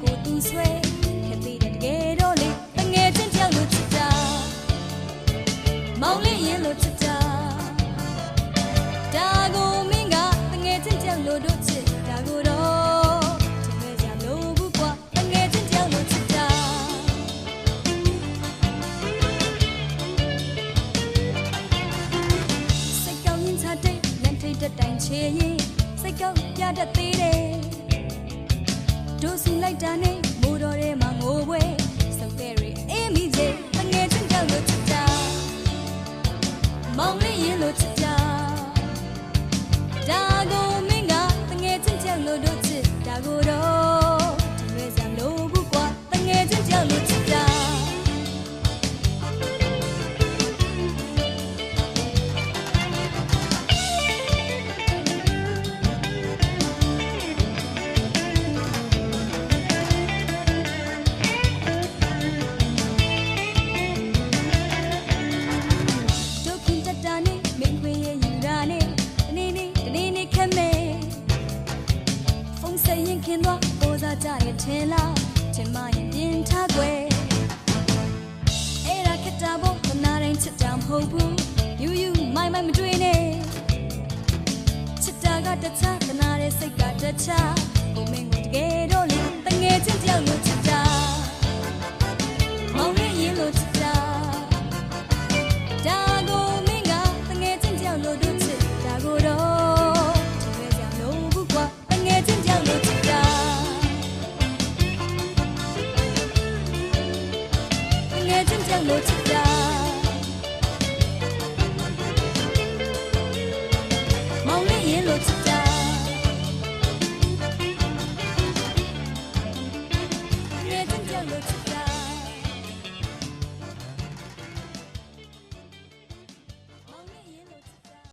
ကိုသူဆွဲ တက်တိုင်ချေရင်စိတ်ကောက်ပြတတ်သေးတယ်ဒုစူလိုက်တာနဲ့မိုးတော်ထဲမှာငိုပွဲစုပ်တဲ့ရအေးမိချေငွေချင်းကြောက်လို့ချစ်တာမောင်လေးရင်လို့ချစ် seguro. စိတ်ရင်ခင်သွားအိုစားကြရင်ထင်လားထင်မရင်ပြင်းထားကွယ်အဲ့ဒါခက်တာဖို့ခနာတိုင်းချစ်တာမဟုတ်ဘူးယူယူမိုင်မိုင်မတွေ့နဲ့ချစ်တာကတခြားခနာတဲ့စိတ်ကတခြားကိုမင်း Chứng.